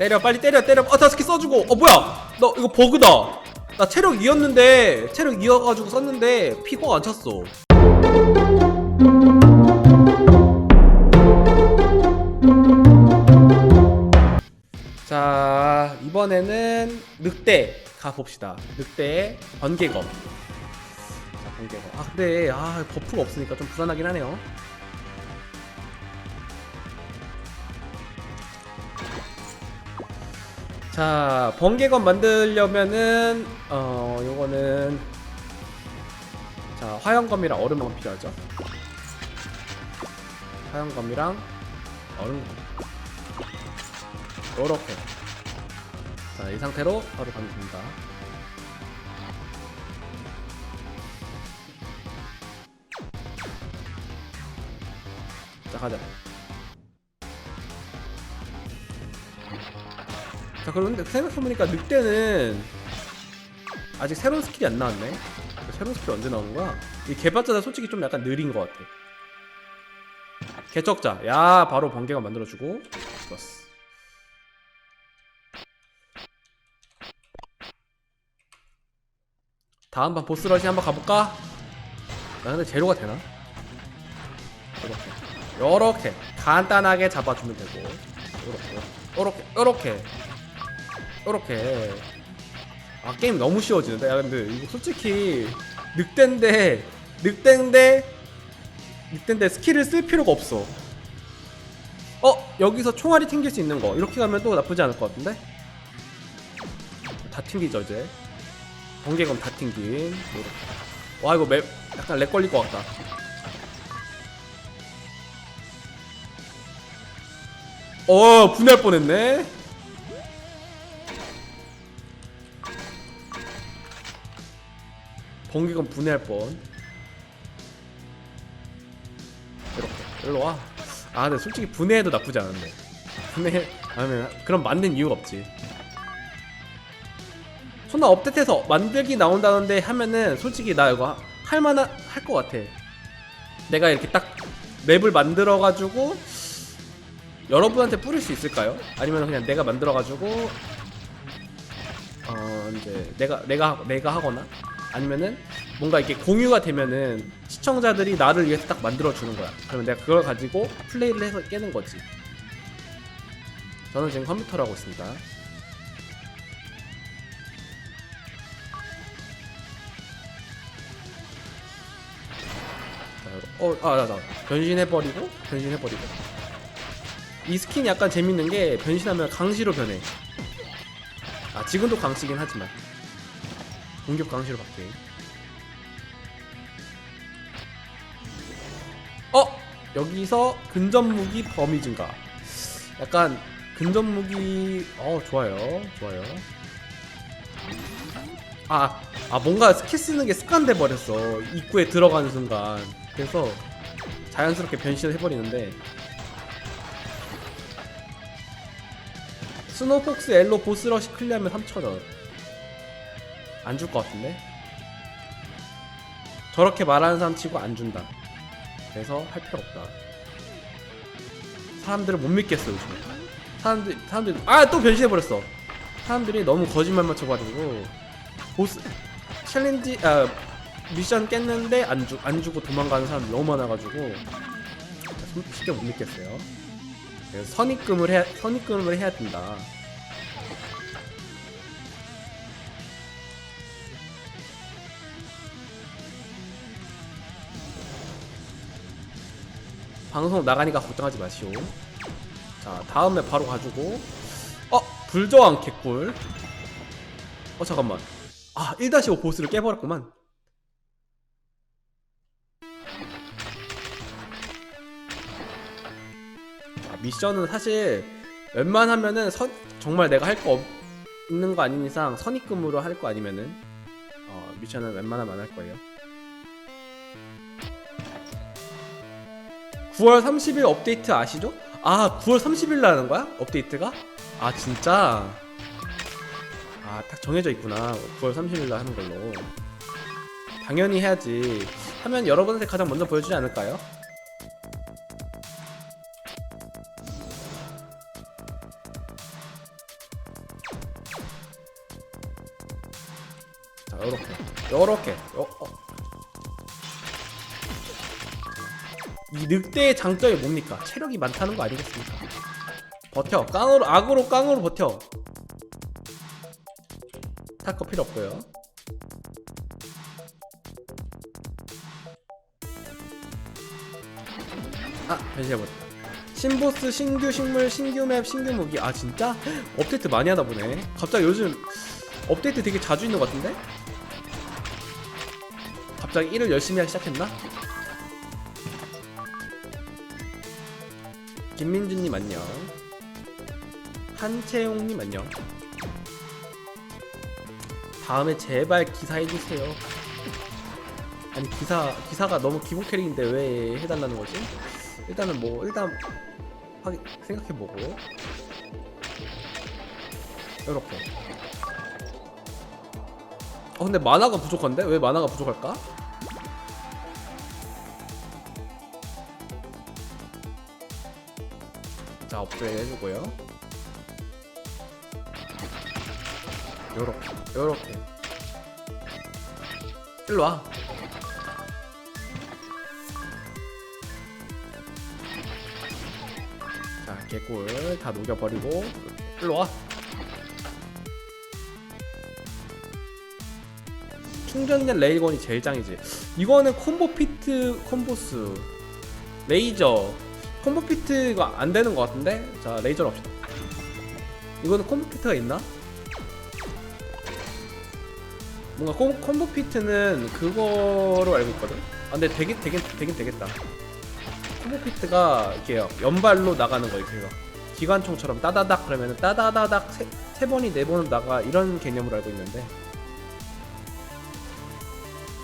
때려 빨리 때려 때려. 어 다스키 써주고. 어 뭐야? 너 이거 버그다. 나 체력 2였는데 체력 2여가지고 썼는데 피가 안 찼어. 자 이번에는 늑대 가봅시다. 늑대 번개검. 자 번개검. 아 근데 아 버프가 없으니까 좀 불안하긴 하네요 자 번개검 만들려면은 어 요거는 자 화염검이랑 얼음검 필요하죠? 화염검이랑 얼음검. 요렇게. 자이 상태로 바로 가면 됩니다. 자 가자 자 그런데 생각해보니까 늑대는 아직 새로운 스킬이 안 나왔네. 새로운 스킬 언제 나오는 거야? 이 개발자가 솔직히 좀 약간 느린 것 같아. 개척자. 야 바로 번개가 만들어주고. 좋았어. 다음 판 보스러시 한번 가볼까? 나 근데 재료가 되나? 요렇게. 요렇게. 간단하게 잡아주면 되고. 요렇게 요렇게 요렇게 요렇게. 아 게임 너무 쉬워지는데? 야 근데 이거 솔직히 늑대인데 늑대인데 늑대인데 스킬을 쓸 필요가 없어. 어 여기서 총알이 튕길 수 있는 거. 이렇게 가면 또 나쁘지 않을 것 같은데? 다 튕기죠 이제. 번개검 다 요렇게. 와 이거 맵 약간 렉 걸릴 것 같다. 어 분해할 뻔했네 번개검 분해할 뻔. 이렇게. 일로 와 아 근데 솔직히 분해해도 나쁘지 않은데. 분해 아니면 그럼 만든 이유가 없지. 손나 업데이트해서 만들기 나온다는데 하면은 솔직히 나 이거 할 만한 할 것 같아. 내가 이렇게 딱 맵을 만들어 가지고 여러분한테 뿌릴 수 있을까요? 아니면 그냥 내가 만들어 가지고 어 이제 내가 내가 내가 하거나 아니면은 뭔가 이렇게 공유가 되면은 시청자들이 나를 위해서 딱 만들어 주는 거야. 그러면 내가 그걸 가지고 플레이를 해서 깨는 거지. 저는 지금 컴퓨터로 하고 있습니다. 어, 아, 나, 나. 변신해버리고, 변신해버리고. 이 스킨 약간 재밌는 게, 변신하면 강시로 변해. 아, 지금도 강시긴 하지만. 공격 강시로 바뀌 어! 여기서 근접 무기 범위 증가. 약간, 근접 무기, 어, 좋아요. 좋아요. 아, 아, 뭔가 스킬 쓰는 게 습관돼 버렸어. 입구에 들어가는 순간. 그래서 자연스럽게 변신을 해버리는데 스노폭스 엘로 보스러시 클리어하면 3,000원 안 줄 것 같은데? 저렇게 말하는 사람 치고 안 준다 그래서 할 필요 없다 사람들을 못 믿겠어 요즘에 사람들 사람들이 아또 변신해버렸어 사람들이 너무 거짓말만 쳐가지고 보스 챌린지 아 미션 깼는데 안, 주, 안 주고 도망가는 사람이 너무 많아가지고 손- 쉽게 못 믿겠어요. 선입금을 해야 선입금을 해야 된다. 방송 나가니까 걱정하지 마시오. 자 다음에 바로 가지고 어 불저항 개꿀. 어 잠깐만. 아 1-5 보스를 깨버렸구만. 아, 미션은 사실 웬만하면은 선, 정말 내가 할 거 없는 거 아닌 이상 선입금으로 할 거 아니면은 어, 미션은 웬만하면 안 할 거예요. 9월 30일 업데이트 아시죠? 아 9월 30일 나는 거야? 업데이트가? 아 진짜? 아 딱 정해져 있구나 9월 30일 날 하는 걸로 당연히 해야지 하면 여러분한테 가장 먼저 보여주지 않을까요? 이 늑대의 장점이 뭡니까? 체력이 많다는 거 아니겠습니까? 버텨 깡으로 악으로 깡으로 버텨 탈거 필요 없고요 아 변신해버렸다 신보스 신규 식물 신규 맵 신규 무기 아 진짜? 업데이트 많이 하다 보네 갑자기 요즘 업데이트 되게 자주 있는 것 같은데? 갑자기 일을 열심히 하기 시작했나? 김민준님 안녕. 한채용님 안녕. 다음에 제발 기사 해주세요. 아니 기사 기사가 너무 기본 캐릭인데 왜 해달라는 거지? 일단은 뭐 일단 하기 생각해보고. 이렇게. 어 근데 만화가 부족한데? 왜 만화가 부족할까? 자 업그레이드 해주고요. 요렇게 요렇게. 일로와. 자 개꿀 다 녹여버리고 일로와. 충전된 레일건이 제일 짱이지. 이거는 콤보 피트 콤보스. 레이저 콤보 피트가 안 되는 것 같은데? 자 레이저로 합시다. 이거는 콤보 피트가 있나? 뭔가 콤, 콤보 피트는 그거로 알고 있거든? 아 근데 되긴 되긴 되긴 되겠다. 콤보 피트가 이렇게 연발로 나가는 거예요 그거 기관총처럼 따다닥 그러면 따다다닥 세, 세 번이 네 번은 나가 이런 개념으로 알고 있는데.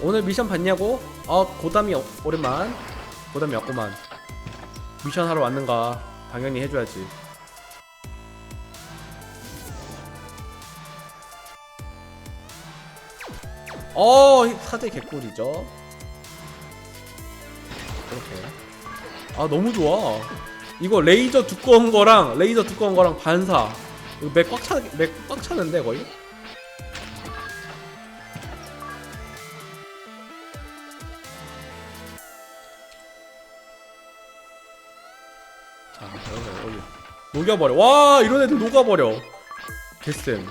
오늘 미션 봤냐고? 어 고담이 어- 오랜만. 고담이 왔구만 미션 하러 왔는가 당연히 해줘야지. 어 사제 개꿀이죠? 이렇게. 아 너무 좋아. 이거 레이저 두꺼운 거랑 레이저 두꺼운 거랑 반사. 이거 맥 꽉 차, 맥 꽉 차는데 거의? 자, 여기, 여기. 녹여버려. 와, 이런 애들 녹아버려. 개쌤.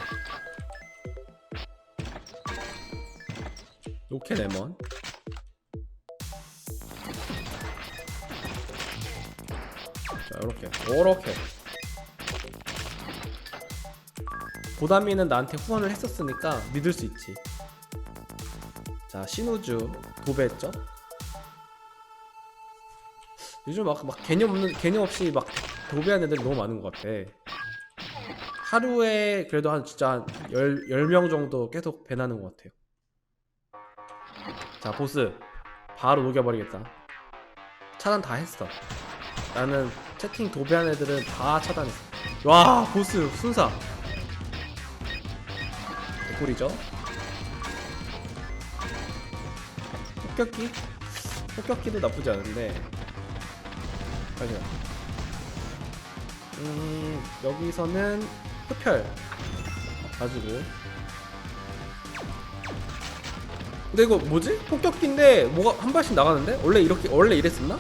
로켓 레몬. 자, 요렇게. 요렇게. 보담이는 나한테 후원을 했었으니까 믿을 수 있지. 자, 신우주 도배했죠? 요즘 막, 막 개념 없는 개념 없이 막 도배하는 애들이 너무 많은 것 같아. 하루에 그래도 한 진짜 한 10, 10명 정도 계속 배나는 것 같아요. 자, 보스. 바로 녹여버리겠다. 차단 다 했어. 나는 채팅 도배한 애들은 다 차단했어. 와, 보스 순사. 개꿀이죠? 폭격기? 폭격기도 나쁘지 않은데 아니요. 음, 여기서는 흡혈 가지고. 근데 이거 뭐지? 폭격기인데 뭐가 한 발씩 나가는데? 원래 이렇게 원래 이랬었나?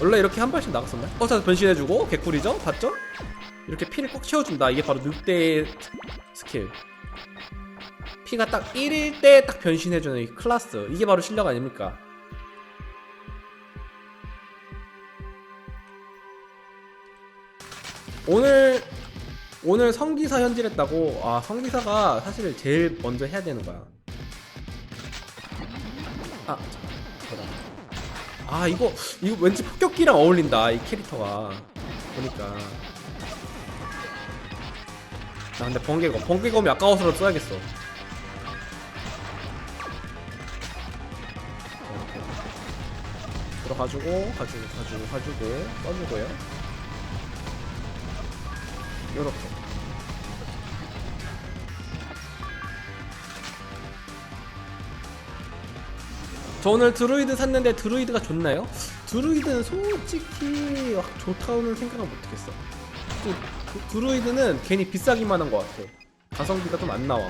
원래 이렇게 한 발씩 나갔었나? 어, 자 변신해주고 개꿀이죠? 봤죠? 이렇게 피를 꽉 채워준다. 이게 바로 늑대의 스킬. 피가 딱 1일 때 딱 변신해주는 이 클라스. 이게 바로 실력 아닙니까? 오늘 오늘 성기사 현질했다고. 아 성기사가 사실 제일 먼저 해야 되는 거야. 아 잠깐만 아 이거 이거 왠지 폭격기랑 어울린다 이 캐릭터가. 보니까. 나 근데 번개검 번개검이 아까워서 써야겠어. 들어가지고 가지고 가지고 가지고 써주고요 요렇게 저 오늘 드루이드 샀는데 드루이드가 좋나요? 드루이드는 솔직히 막 좋다고는 생각은 못하겠어 드루이드는 괜히 비싸기만 한 것 같아 가성비가 좀 안 나와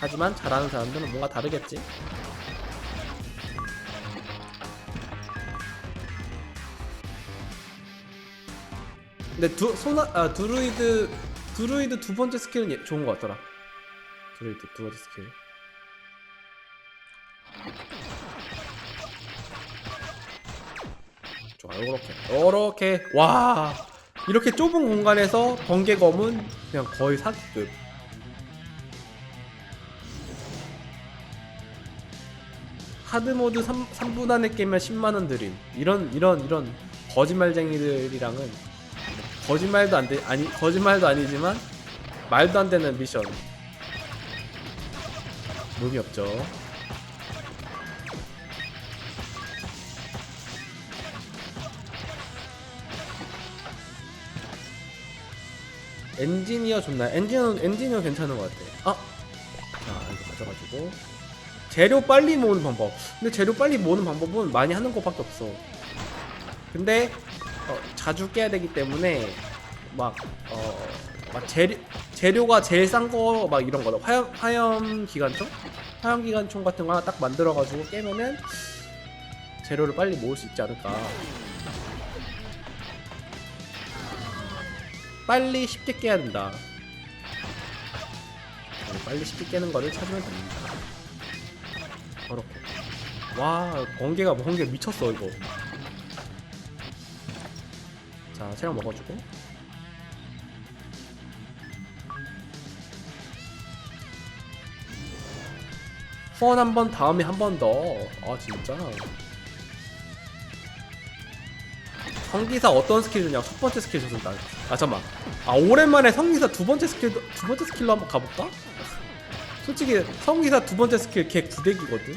하지만 잘하는 사람들은 뭔가 다르겠지. 근데 두 소나 아 드루이드 드루이드 두 번째 스킬은 예- 좋은 것 같더라. 드루이드 두 번째 스킬. 좋아 요렇게 요렇게 와 이렇게 좁은 공간에서 번개검은 그냥 거의 사기급 하드모드 3, 3분 안에 깨면 10만원 드림 이런 이런 이런 거짓말쟁이들이랑은 거짓말도 안 돼, 아니 거짓말도 아니지만 말도 안 되는 미션 의미 없죠 엔지니어 좋나? 엔지니어 엔지니어 괜찮은 것 같아. 아, 자 이거 가져가지고 재료 빨리 모으는 방법. 근데 재료 빨리 모으는 방법은 많이 하는 것밖에 없어. 근데 어, 자주 깨야 되기 때문에 막 어, 막 재료 재료가 제일 싼 거 막 이런 거다. 화염 화염 기관총, 화염 기관총 같은 거 하나 딱 만들어 가지고 깨면은 재료를 빨리 모을 수 있지 않을까. 빨리 쉽게 깨야 된다. 어, 빨리 쉽게 깨는 거를 찾으면 됩니다. 저렇게. 와, 번개가 번개 미쳤어 이거. 자, 체력 먹어주고. 후원 한 번 다음에 한 번 더. 아 진짜. 성기사 어떤 스킬 주냐? 첫 번째 스킬 줬습니다. 아 잠만. 아 오랜만에 성기사 두 번째 스킬 두 번째 스킬로 한번 가볼까? 솔직히 성기사 두 번째 스킬 걔 구대기거든.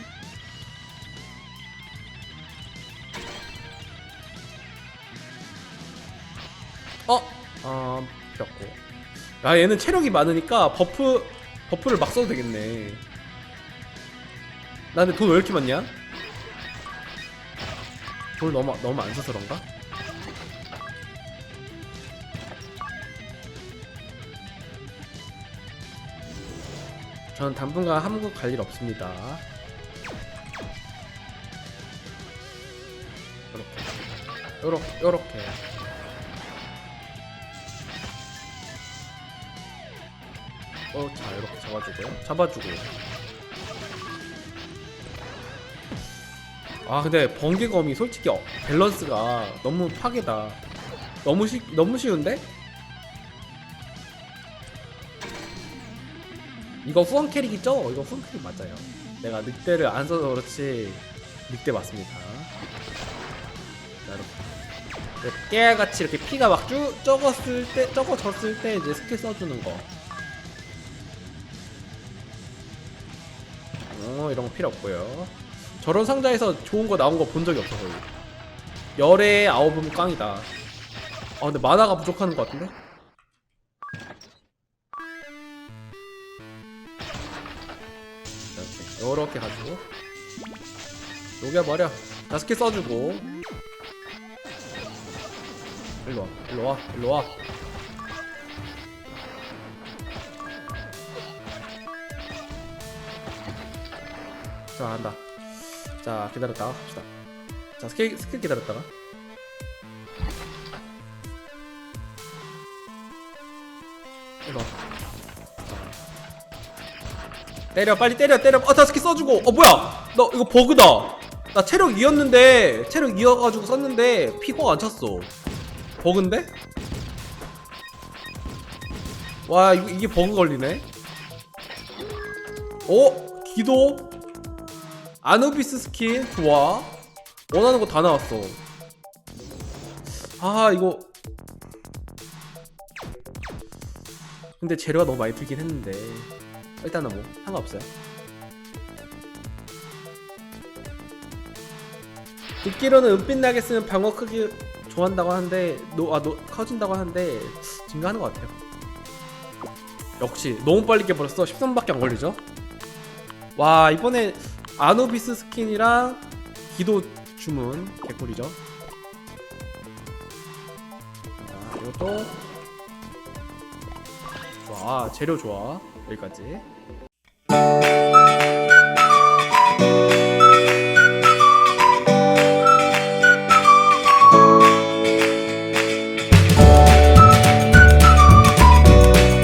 야 얘는 체력이 많으니까 버프 버프를 막 써도 되겠네. 나 근데 돈 왜 이렇게 많냐? 돈을 너무 너무 안 써서 그런가? 저는 당분간 한국 갈 일 없습니다. 요렇게, 요렇게, 요렇게. 어, 자, 이렇게 잡아주고요. 잡아주고. 아, 근데 번개검이 솔직히 어, 밸런스가 너무 파괴다. 너무 쉬, 너무 쉬운데? 이거 후원 캐릭이죠? 이거 후원 캐릭 맞아요. 내가 늑대를 안 써서 그렇지 늑대 맞습니다. 자, 이렇게. 깨알같이 이렇게 피가 막 쭉 적었을 때, 적어졌을 때 이제 스킬 써주는 거. 어, 이런 거 필요 없고요. 저런 상자에서 좋은 거 나온 거 본 적이 없어 거의. 열의 아홉은 깡이다. 아 근데 만화가 부족하는 것 같은데? 이렇게 요렇게 가지고 녹여버려 자 스킬 써주고 일로와 일로와 일로와 자 한다. 자 기다렸다가 갑시다. 자 스킬 스킬 기다렸다가. 일로와 때려 빨리 때려 때려. 어 다스키 써주고. 어 뭐야? 너 이거 버그다. 나 체력 2였는데 체력 2여가지고 썼는데 피가 안 찼어. 버그인데? 와 이거, 이게 버그 걸리네. 어? 기도? 아누비스 스킨 좋아 원하는 거 다 나왔어 아 이거 근데 재료가 너무 많이 들긴 했는데 일단은 뭐 상관없어요. 듣기로는 은빛 나게 쓰면 방어 크기 좋아한다고 하는데 노, 아, 노, 커진다고 하는데 증가하는 것 같아요. 역시 너무 빨리 깨버렸어. 13분밖에 안 걸리죠? 와 이번에 아노비스 스킨이랑 기도 주문 개꿀이죠. 자 이것도 좋아. 재료 좋아. 여기까지